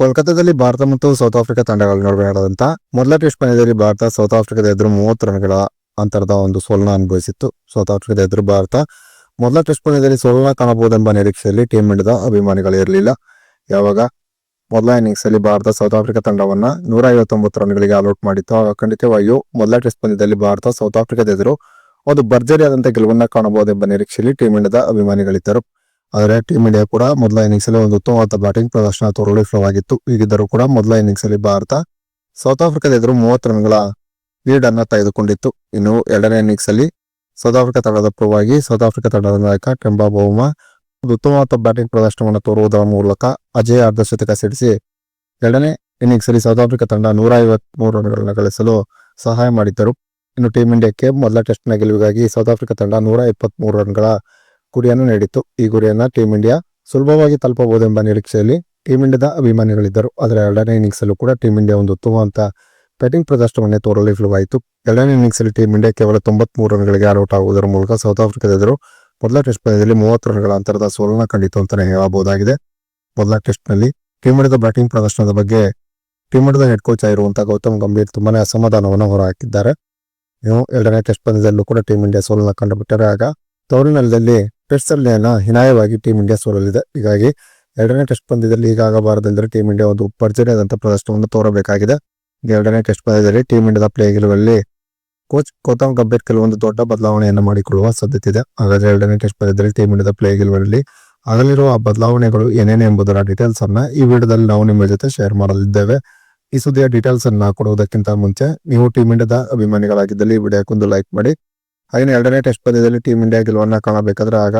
ಕೋಲ್ಕತ್ತಾದಲ್ಲಿ ಭಾರತ ಮತ್ತು south Africa ತಂಡಗಳು ನಡುವೆ ನಡೆದಂತ ಮೊದಲ ಟೆಸ್ಟ್ ಪಂದ್ಯದಲ್ಲಿ ಭಾರತ ಸೌತ್ ಆಫ್ರಿಕಾದ ಎದುರು ಮೂವತ್ತು ರನ್ಗಳ ಅಂತರದ ಒಂದು ಸೋಲನ ಅನುಭವಿಸಿತ್ತು. ಸೌತ್ ಆಫ್ರಿಕಾದ ಎದುರು ಭಾರತ ಮೊದಲ ಟೆಸ್ಟ್ ಪಂದ್ಯದಲ್ಲಿ ಸೋಲನ ಕಾಣಬಹುದೆಂಬ ನಿರೀಕ್ಷೆಯಲ್ಲಿ ಟೀಮ್ ಇಂಡಿಯಾದ ಅಭಿಮಾನಿಗಳು ಇರಲಿಲ್ಲ. ಯಾವಾಗ? ಮೊದಲ ಇನ್ನಿಂಗ್ಸ್ ಅಲ್ಲಿ ಭಾರತ ಸೌತ್ ಆಫ್ರಿಕಾ ತಂಡವನ್ನ ನೂರ ಐವತ್ತೊಂಬತ್ತು ರನ್ಗಳಿಗೆ ಆಲ್ಔಟ್ ಮಾಡಿತ್ತು. ಖಂಡಿತವಾಗಿಯೂ ಮೊದಲ ಟೆಸ್ಟ್ ಪಂದ್ಯದಲ್ಲಿ ಭಾರತ ಸೌತ್ ಆಫ್ರಿಕಾದ ಎದುರು ಒಂದು ಭರ್ಜರಿಯಾದಂತಹ ಗೆಲುವನ್ನ ಕಾಣಬಹುದೆಂಬ ನಿರೀಕ್ಷೆಯಲ್ಲಿ ಟೀಮ್ ಇಂಡಿಯಾದ ಅಭಿಮಾನಿಗಳಿದ್ದರು. ಆದರೆ ಟೀಮ್ ಇಂಡಿಯಾ ಕೂಡ ಮೊದಲ ಇನ್ನಿಂಗ್ಸ್ ಅಲ್ಲಿ ಒಂದು ಉತ್ತಮವಾದ ಬ್ಯಾಟಿಂಗ್ ಪ್ರದರ್ಶನ ತೋರಲು ವಿಫಲವಾಗಿತ್ತು ಈಗಿದ್ದರೂ ಕೂಡ ಮೊದಲ ಇನ್ನಿಂಗ್ಸ್ ಅಲ್ಲಿ ಭಾರತ ಸೌತ್ ಆಫ್ರಿಕಾದ ಎದುರು ಮೂವತ್ತು ರನ್ಗಳ ಲೀಡ್ ಅನ್ನ ತೆಗೆದುಕೊಂಡಿತ್ತು. ಇನ್ನು ಎರಡನೇ ಇನ್ನಿಂಗ್ಸ್ ಅಲ್ಲಿ ಸೌತ್ ಆಫ್ರಿಕಾ ತಂಡದ ಪರವಾಗಿ ಸೌತ್ ಆಫ್ರಿಕಾ ತಂಡದ ನಾಯಕ ಟೆಂಬಾ ಬೌಮಾ ಒಂದು ಉತ್ತಮವಾದ ಬ್ಯಾಟಿಂಗ್ ಪ್ರದರ್ಶನವನ್ನು ತೋರುವುದರ ಮೂಲಕ ಅಜಯ್ ಅರ್ಧಶತಕ ಸಿಡಿಸಿ ಎರಡನೇ ಇನ್ನಿಂಗ್ಸ್ ಅಲ್ಲಿ ಸೌತ್ ಆಫ್ರಿಕಾ ತಂಡ ನೂರ ಐವತ್ಮೂರು ರನ್ಗಳನ್ನು ಗಳಿಸಲು ಸಹಾಯ ಮಾಡಿದ್ದರು. ಇನ್ನು ಟೀಂ ಇಂಡಿಯಾಕ್ಕೆ ಮೊದಲ ಟೆಸ್ಟ್ನ ಗೆಲುವಿಗಾಗಿ ಸೌತ್ ಆಫ್ರಿಕಾ ತಂಡ ನೂರ ಇಪ್ಪತ್ಮೂರು ರನ್ಗಳ ಗುರಿಯನ್ನು ನೀಡಿತ್ತು. ಈ ಗುರಿಯನ್ನ ಟೀಂ ಇಂಡಿಯಾ ಸುಲಭವಾಗಿ ತಲುಪಬಹುದೆಂಬ ನಿರೀಕ್ಷೆಯಲ್ಲಿ ಟೀಂ ಇಂಡಿಯಾದ ಅಭಿಮಾನಿಗಳಿದ್ದರು. ಆದರೆ ಎರಡನೇ ಇನ್ನಿಂಗ್ಸ್ ಅಲ್ಲೂ ಕೂಡ ಟೀಂ ಇಂಡಿಯಾ ಒಂದು ಉತ್ತಮವಂತ ಬ್ಯಾಟಿಂಗ್ ಪ್ರದರ್ಶನವನ್ನೇ ತೋರಲು ವಿಫಲವಾಯಿತು ಎರಡನೇ ಇನ್ನಿಂಗ್ಸ್ ಅಲ್ಲಿ ಟೀಮ್ ಇಂಡಿಯಾ ಕೇವಲ ತೊಂಬತ್ಮೂರು ರನ್ಗಳಿಗೆ ಆಲ್ಔಟ್ ಆಗುವುದರ ಮೂಲಕ ಸೌತ್ ಆಫ್ರಿಕಾದ ಎದುರು ಮೊದಲ ಟೆಸ್ಟ್ ಪಂದ್ಯದಲ್ಲಿ ಮೂವತ್ತು ರನ್ಗಳ ಅಂತರದ ಸೋಲನ ಕಂಡಿತು ಅಂತಾನೆ ಹೇಳಬಹುದಾಗಿದೆ. ಮೊದಲ ಟೆಸ್ಟ್ನಲ್ಲಿ ಟೀಮ್ ಇಂಡಿಯಾದ ಬ್ಯಾಟಿಂಗ್ ಪ್ರದರ್ಶನದ ಬಗ್ಗೆ ಟೀಮ್ ಇಂಡಿಯಾದ ಹೆಡ್ ಕೋಚ್ ಆಗಿರುವಂತಹ ಗೌತಮ್ ಗಂಭೀರ್ ತುಂಬಾನೇ ಅಸಮಾಧಾನವನ್ನು ಹೊರಹಾಕಿದ್ದಾರೆ. ಇನ್ನು ಎರಡನೇ ಟೆಸ್ಟ್ ಪಂದ್ಯದಲ್ಲೂ ಕೂಡ ಟೀಮ್ ಇಂಡಿಯಾ ಸೋಲನ್ನ ಕಂಡುಬಿಟ್ಟರೆ ಆಗ ತವರಿನಲ್ಲದಲ್ಲಿ ಟೆಸ್ಟ್ ಸರಣಿಯನ್ನ ಹಿನಾಯವಾಗಿ ಟೀಮ್ ಇಂಡಿಯಾ ಸೋಲಲಿದೆ. ಹೀಗಾಗಿ ಎರಡನೇ ಟೆಸ್ಟ್ ಪಂದ್ಯದಲ್ಲಿ ಹೀಗಾಗಬಾರದೆಂದರೆ ಟೀಮ್ ಇಂಡಿಯಾ ಒಂದು ಭರ್ಜರಿಯಾದಂತಹ ಪ್ರದರ್ಶನವನ್ನು ತೋರಬೇಕಾಗಿದೆ. ಎರಡನೇ ಟೆಸ್ಟ್ ಪಂದ್ಯದಲ್ಲಿ ಟೀಮ್ ಇಂಡಿಯಾದ ಪ್ಲೇ ಗೆಲುವಲ್ಲಿ ಕೋಚ್ ಗೌತಮ್ ಗಂಭೀರ್ ಕೆಲವೊಂದು ದೊಡ್ಡ ಬದಲಾವಣೆಯನ್ನು ಮಾಡಿಕೊಳ್ಳುವ ಸಾಧ್ಯತೆ ಇದೆ ಹಾಗಾದ್ರೆ ಎರಡನೇ ಟೆಸ್ಟ್ ಪಂದ್ಯದಲ್ಲಿ ಟೀಮ್ ಇಂಡಿಯಾದ ಪ್ಲೇ ಗೆಲುವಲ್ಲಿ ಆಗಲಿರುವ ಆ ಬದಲಾವಣೆಗಳು ಏನೇನು ಎಂಬುದರ ಡೀಟೇಲ್ಸ್ ಅನ್ನ ಈ ವಿಡಿಯೋದಲ್ಲಿ ನಾವು ನಿಮ್ಮ ಜೊತೆ ಶೇರ್ ಮಾಡಲಿದ್ದೇವೆ. ಈ ಸುದ್ದಿಯ ಡೀಟೇಲ್ಸ್ ಅನ್ನ ಕೊಡುವುದಕ್ಕಿಂತ ಮುಂಚೆ ನೀವು ಟೀಮ್ ಇಂಡಿಯಾದ ಅಭಿಮಾನಿಗಳಾಗಿದ್ದಲ್ಲಿ ಈ ವಿಡಿಯೋಕ್ಕೊಂದು ಲೈಕ್ ಮಾಡಿ ಹಾಗೆ ಎರಡನೇ ಟೆಸ್ಟ್ ಪಂದ್ಯದಲ್ಲಿ ಟೀಮ್ ಇಂಡಿಯಾ ಗೆಲುವನ್ನ ಕಾಣಬೇಕಾದ್ರೆ ಆಗ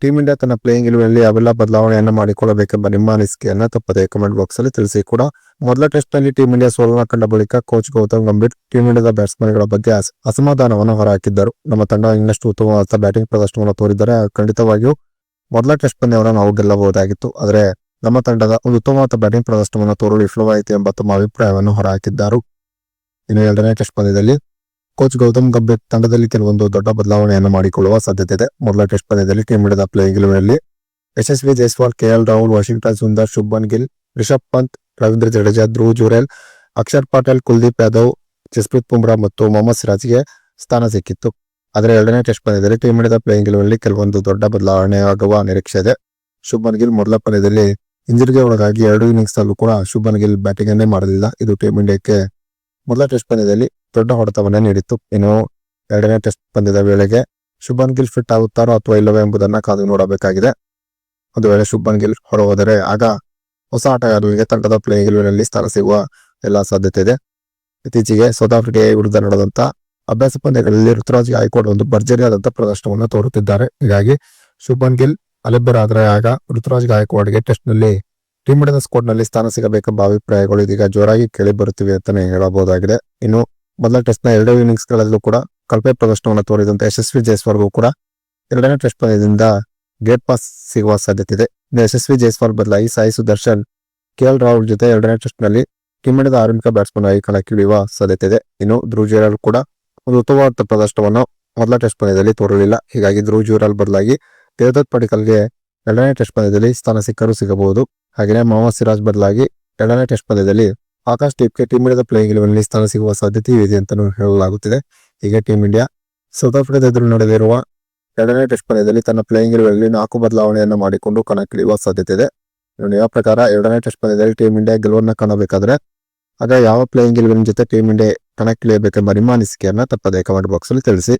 ಟೀಮ್ ಇಂಡಿಯಾ ತನ್ನ ಪ್ಲೇಯಿಂಗ್ ಗೆಲುವಲ್ಲಿ ಅವೆಲ್ಲ ಬದಲಾವಣೆಯನ್ನು ಮಾಡಿಕೊಳ್ಳಬೇಕೆಂಬ ನಿಮ್ಮ ಅನಿಸಿಕೆಯನ್ನ ತಪ್ಪದೆ ಕಮೆಂಟ್ ಬಾಕ್ಸ್ ಅಲ್ಲಿ ತಿಳಿಸಿ ಕೂಡ. ಮೊದಲ ಟೆಸ್ಟ್ನಲ್ಲಿ ಟೀಮ್ ಇಂಡಿಯಾ ಸೋಲನ ಕಂಡ ಬಳಿಕ ಕೋಚ್ ಗೌತಮ್ ಗಂಭೀರ್ ಟೀಮ್ ಇಂಡಿಯಾದ ಬ್ಯಾಟ್ಸ್ಮನ್ಗಳ ಬಗ್ಗೆ ಅಸ- ಅಸಮಾಧಾನವನ್ನು ಹೊರಹಾಕಿದ್ದರು. ನಮ್ಮ ತಂಡ ಇನ್ನಷ್ಟು ಉತ್ತಮವಾದ ಬ್ಯಾಟಿಂಗ್ ಪ್ರದರ್ಶನವನ್ನು ತೋರಿದರೆ ಖಂಡಿತವಾಗಿಯೂ ಮೊದಲ ಟೆಸ್ಟ್ ಪಂದ್ಯವನ್ನು ನಾವು ಗೆಲ್ಲಬಹುದಾಗಿತ್ತು. ಆದರೆ ನಮ್ಮ ತಂಡದ ಒಂದು ಉತ್ತಮವಾದ ಬ್ಯಾಟಿಂಗ್ ಪ್ರದರ್ಶನವನ್ನು ತೋರಲು ವಿಫಲವಾಯಿತು ಎಂಬ ತಮ್ಮ ಅಭಿಪ್ರಾಯವನ್ನು ಹೊರಹಾಕಿದ್ದರು. ಇನ್ನು ಎರಡನೇ ಟೆಸ್ಟ್ ಪಂದ್ಯದಲ್ಲಿ ಕೋಚ್ ಗೌತಮ್ ಗಂಭೀರ್ ತಂಡದಲ್ಲಿ ಕೆಲವೊಂದು ದೊಡ್ಡ ಬದಲಾವಣೆಯನ್ನು ಮಾಡಿಕೊಳ್ಳುವ ಸಾಧ್ಯತೆ ಇದೆ. ಮೊದಲ ಟೆಸ್ಟ್ ಪಂದ್ಯದಲ್ಲಿ ಟೀಮ್ ಇಂಡಿಯಾದ ಪ್ಲೇಯಿಂಗ್ನಲ್ಲಿ ಯಶಸ್ವಿ ಜೈಸ್ವಾಲ್, ಕೆಎಲ್ ರಾಹುಲ್, ವಾಷಿಂಗ್ಟನ್ ಸುಂದರ್ ಶುಭನ್ ಗಿಲ್, ರಿಷಬ್ ಪಂತ್, ರವೀಂದ್ರ ಜಡೇಜಾ, ಧ್ರುವ್ ಜುರೇಲ್, ಅಕ್ಷರ್ ಪಾಟೇಲ್, ಕುಲ್ದೀಪ್ ಯಾದವ್, ಜಸ್ಪ್ರೀತ್ ಬುಮ್ರಾ ಮತ್ತು ಮೊಹಮ್ಮದ್ ಸಿರಾಜ್ಗೆ ಸ್ಥಾನ ಸಿಕ್ಕಿತ್ತು. ಆದರೆ ಎರಡನೇ ಟೆಸ್ಟ್ ಪಂದ್ಯದಲ್ಲಿ ಟೀಮ್ ಇಂಡಿಯಾದ ಪ್ಲೇಯಿಂಗ್ ಇಲೆವೆನ್ನಲ್ಲಿ ಕೆಲವೊಂದು ದೊಡ್ಡ ಬದಲಾವಣೆ ಆಗುವ ನಿರೀಕ್ಷೆ ಇದೆ. ಶುಭನ್ ಗಿಲ್ ಮೊದಲ ಪಂದ್ಯದಲ್ಲಿ ಇಂಜರಿಗೆ ಒಳಗಾಗಿ ಎರಡು ಇನ್ನಿಂಗ್ಸ್ ನಲ್ಲೂ ಕೂಡ ಶುಭನ್ ಗಿಲ್ ಬ್ಯಾಟಿಂಗ್ ಅನ್ನೇ ಮಾಡಲಿಲ್ಲ. ಇದು ಟೀಮ್ ಇಂಡಿಯಾಕ್ಕೆ ಮೊದಲ ಟೆಸ್ಟ್ ಪಂದ್ಯದಲ್ಲಿ ದೊಡ್ಡ ಹೊಡೆತವನ್ನೇ ನೀಡಿತ್ತು. ಇನ್ನು ಎರಡನೇ ಟೆಸ್ಟ್ ಪಂದ್ಯದ ವೇಳೆಗೆ ಶುಭನ್ ಗಿಲ್ ಫಿಟ್ ಆಗುತ್ತಾರೋ ಅಥವಾ ಇಲ್ಲವೋ ಎಂಬುದನ್ನ ಕಾದು ನೋಡಬೇಕಾಗಿದೆ. ಒಂದು ವೇಳೆ ಶುಭನ್ ಗಿಲ್ ಹೊರಹೋದರೆ ಆಗ ಹೊಸ ಆಟಗಾರರಿಗೆ ತಂಡದ ಪ್ಲೇಯಿಂಗ್ ಗೆಲುವಿನಲ್ಲಿ ಸ್ಥಾನ ಸಿಗುವ ಎಲ್ಲ ಸಾಧ್ಯತೆ ಇದೆ. ಇತ್ತೀಚೆಗೆ ಸೌತ್ ಆಫ್ರಿಕಾ ವಿರುದ್ಧ ನಡೆದಂತ ಅಭ್ಯಾಸ ಪಂದ್ಯಗಳಲ್ಲಿ ಋತುರಾಜ್ಗೆ ಹೈಕೋರ್ಟ್ ಒಂದು ಭರ್ಜರಿಯಾದಂತ ಪ್ರದರ್ಶನವನ್ನು ತೋರುತ್ತಿದ್ದಾರೆ. ಹೀಗಾಗಿ ಶುಭನ್ ಗಿಲ್ ಅಲಭ್ಯರಾದರೆ ಆಗ ಋತುರಾಜ್ ಹೈಕೋರ್ಟ್ಗೆ ಟೆಸ್ಟ್ನಲ್ಲಿ ಟೀಮ್ ಇಂಡಿಯಾದ ಸ್ಕೋರ್ನಲ್ಲಿ ಸ್ಥಾನ ಸಿಗಬೇಕೆಂಬ ಅಭಿಪ್ರಾಯಗಳು ಇದೀಗ ಜೋರಾಗಿ ಕೇಳಿ ಬರುತ್ತಿವೆ ಅಂತಾನೆ ಹೇಳಬಹುದಾಗಿದೆ. ಇನ್ನು ಮೊದಲ ಟೆಸ್ಟ್ನ ಎರಡು ಇನ್ನಿಂಗ್ಸ್ ಗಳಲ್ಲೂ ಕೂಡ ಕಳಪೆ ಪ್ರದರ್ಶನವನ್ನು ತೋರಿದಂತ ಯಶಸ್ವಿ ಜೈಸ್ವಾಲ್ಗೂ ಕೂಡ ಎರಡನೇ ಟೆಸ್ಟ್ ಪಂದ್ಯದಿಂದ ಗೇಟ್ ಪಾಸ್ ಸಿಗುವ ಸಾಧ್ಯತೆ ಇದೆ ಯಶಸ್ವಿ ಜೈಸ್ವಾಲ್ ಬದಲಾಗಿ ಸಾಯಿ ಸುದರ್ಶನ್ ಕೆಎಲ್ ರಾಹುಲ್ ಜೊತೆ ಎರಡನೇ ಟೆಸ್ಟ್ನಲ್ಲಿ ಇಂಡಿಯಾದ ಆರಂಭಿಕ ಬ್ಯಾಟ್ಸ್ಮನ್ ಆಗಿ ಕಣಕ್ಕಿಳಿಯುವ ಸಾಧ್ಯತೆ ಇದೆ ಇನ್ನು ಧ್ರುವ್ ಜುರೇಲ್ ಕೂಡ ಒಂದು ಉತ್ತಮವಾದ ಪ್ರದರ್ಶನವನ್ನು ಮೊದಲ ಟೆಸ್ಟ್ ಪಂದ್ಯದಲ್ಲಿ ತೋರಲಿಲ್ಲ. ಹೀಗಾಗಿ ಧ್ರುವ್ ಜೂರಾಲ್ ಬದಲಾಗಿ ದೇವದತ್ ಪಡಿಕಲ್ಗೆ ಎರಡನೇ ಟೆಸ್ಟ್ ಪಂದ್ಯದಲ್ಲಿ ಸ್ಥಾನ ಸಿಕ್ಕರೂ ಸಿಗಬಹುದು. ಹಾಗೆಯೇ ಮೊಹಮ್ಮದ್ ಸಿರಾಜ್ ಬದಲಾಗಿ ಎರಡನೇ ಟೆಸ್ಟ್ ಪಂದ್ಯದಲ್ಲಿ ಆಕಾಶ್ ದೀಪ್ಗೆ ಟೀಮ್ ಇಂಡಿಯಾದ ಪ್ಲೇಯಿಂಗ್ ಗೆಲುವಿನಲ್ಲಿ ಸ್ಥಾನ ಸಿಗುವ ಸಾಧ್ಯತೆಯೂ ಇದೆ ಅಂತ ಹೇಳಲಾಗುತ್ತಿದೆ. ಈಗ ಟೀಮ್ ಇಂಡಿಯಾ ಸೌತ್ ಆಫ್ರಿಕಾದ ಎದುರು ನಡೆದಿರುವ ಎರಡನೇ ಟೆಸ್ಟ್ ಪಂದ್ಯದಲ್ಲಿ ತನ್ನ ಪ್ಲೇಯಿಂಗ್ ಗೆಲುವಿನಲ್ಲಿ ನಾಲ್ಕು ಬದಲಾವಣೆಯನ್ನು ಮಾಡಿಕೊಂಡು ಕಣಕ್ಕಿಳಿಯುವ ಸಾಧ್ಯತೆ ಇದೆ. ಯಾವ ಪ್ರಕಾರ ಎರಡನೇ ಟೆಸ್ಟ್ ಪಂದ್ಯದಲ್ಲಿ ಟೀಮ್ ಇಂಡಿಯಾ ಗೆಲುವನ್ನು ಕಾಣಬೇಕಾದ್ರೆ, ಆಗ ಯಾವ ಪ್ಲೇಯಿಂಗ್ ಇಲೆವೆನ್ ಜೊತೆ ಟೀಮ್ ಇಂಡಿಯಾ ಕಣಕ್ಕಿಳಿಯಬೇಕೆಂಬ ನಿಮ್ಮ ಅನಿಸಿಕೆಯನ್ನು ತಪ್ಪದೆ ಕಮೆಂಟ್ ಬಾಕ್ಸ್ ಅಲ್ಲಿ ತಿಳಿಸಿ.